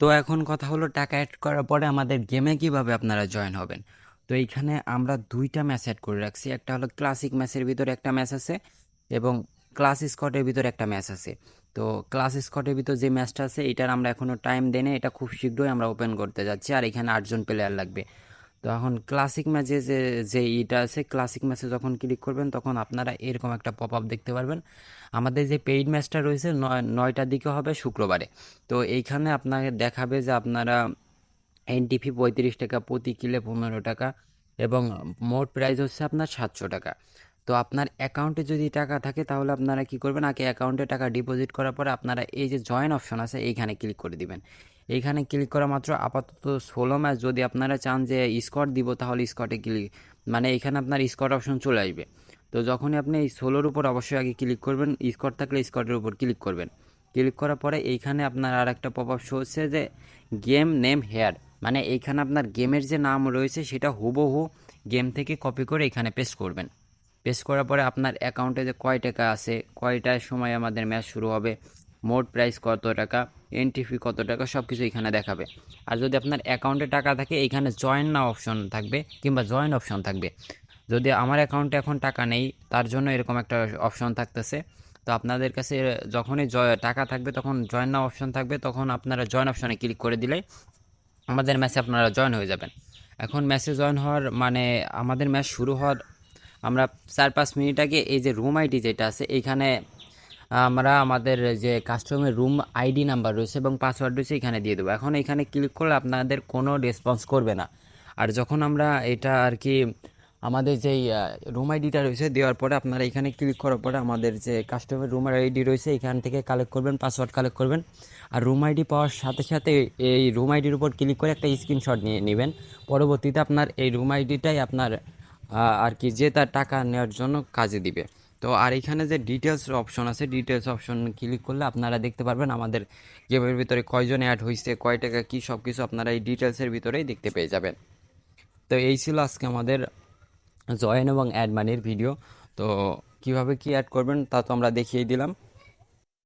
তো এখন কথা হলো টাকা অ্যাড করার পরে আমাদের গেমে কীভাবে আপনারা জয়েন হবেন? তো এইখানে আমরা দুইটা ম্যাচ অ্যাড করে রাখছি। একটা হলো ক্লাসিক ম্যাচের ভিতরে একটা ম্যাচ আছে এবং ক্লাস স্কটের ভিতরে একটা ম্যাচ আছে। তো ক্লাস স্কটের ভিতর যে ম্যাচটা আছে, এটার আমরা এখনও টাইম দেনে এটা খুব শীঘ্রই আমরা ওপেন করতে যাচ্ছি। আর এখানে আটজন প্লেয়ার লাগবে। তো এখন ক্লাসিক ম্যাচে যে যে ইটা আছে ক্লাসিক ম্যাচে যখন ক্লিক করবেন, তখন আপনারা এরকম একটা পপ আপ দেখতে পারবেন। আমাদের যে পেইড ম্যাচটা রয়েছে, নয়, নয়টার দিকে হবে শুক্রবারে। তো এইখানে আপনাকে দেখাবে যে আপনারা এনটিপি পঁয়ত্রিশ টাকা, প্রতি কিলে পনেরো টাকা এবং মোট প্রাইস হচ্ছে আপনার সাতশো টাকা। তো আপনার অ্যাকাউন্টে যদি টাকা থাকে তাহলে আপনারা কি করবেন? আগে অ্যাকাউন্টে টাকা ডিপোজিট করার পরে আপনারা এই যে জয়েন অপশন আছে, এইখানে ক্লিক করে দিবেন। এইখানে ক্লিক করা মাত্র আপাতত ষোলো ম্যাচ যদি আপনারা চান যে স্কট দিব, তাহলে স্কটে ক্লিক মানে এখানে আপনার স্কট অপশন চলে আসবে। তো যখনই আপনি এই ষোলোর উপর অবশ্যই আগে ক্লিক করবেন। স্কট থাকলে স্কটের উপর ক্লিক করবেন। ক্লিক করার পরে এইখানে আপনার আর একটা পপ আপ শো হচ্ছে যে গেম নেম হেয়ার মানে এইখানে আপনার গেমের যে নাম রয়েছে, সেটা হুবহু গেম থেকে কপি করে এখানে পেস্ট করবেন। পেস্ট করার পরে আপনার অ্যাকাউন্টে যে কয় টাকা আছে, কয়টার সময় আমাদের ম্যাচ শুরু হবে, মোট প্রাইস কত টাকা এন্ট্রি ফি কত টাকা সব কিছু এখানে দেখাবে। আর যদি আপনার অ্যাকাউন্টে টাকা থাকে এইখানে জয়েন না অপশন থাকবে কিংবা জয়েন অপশন থাকবে। যদি আমার অ্যাকাউন্টে এখন টাকা নেই, তার জন্য এরকম একটা অপশন থাকতেছে। তো আপনাদের কাছে যখনই জয় টাকা থাকবে, তখন জয়েন না অপশন থাকবে, তখন আপনারা জয়েন অপশনে ক্লিক করে দিলে আমাদের ম্যাচে আপনারা জয়েন হয়ে যাবেন। এখন ম্যাচে জয়েন হওয়ার মানে আমাদের ম্যাচ শুরু হওয়ার আমরা চার, পাঁচ মিনিট আগে এই যে রুম আইডি যেটা আছে এইখানে আমরা আমাদের যে কাস্টমার রুম আইডি নাম্বার রয়েছে এবং পাসওয়ার্ড রয়েছে এখানে দিয়ে দেবো। এখন এখানে ক্লিক করলে আপনাদের কোনো রেসপন্স করবে না। আর যখন আমরা এটা আর কি আমাদের যেই রুম আইডিটা রয়েছে দেওয়ার পরে আপনারা এখানে ক্লিক করার পরে আমাদের যে কাস্টমার রুম আইডি রয়েছে, এখান থেকে কালেক্ট করবেন পাসওয়ার্ড কালেক্ট করবেন। আর রুম আইডি পাওয়ার সাথে সাথে এই রুম আইডির উপর ক্লিক করে একটা স্ক্রিনশট নিয়ে নেবেন। পরবর্তীতে আপনার এই রুম আইডিটাই আপনার আর কি, যে তার টাকা নেওয়ার জন্য কাজে দিবে। তো আর এখানে যে ডিটেলস অপশন আছে ডিটেলস অপশন ক্লিক করলে আপনারা দেখতে পারবেন আমাদের গেমের ভিতরে কয়জন অ্যাড হয়েছে কয় টাকা, কী সব কিছু আপনারা এই ডিটেলসের ভিতরেই দেখতে পেয়ে যাবেন। তো এই ছিল আজকে আমাদের জয়েন এবং অ্যাড মানির ভিডিও তো কীভাবে কি অ্যাড করবেন তা তো আমরা দেখিয়ে দিলাম।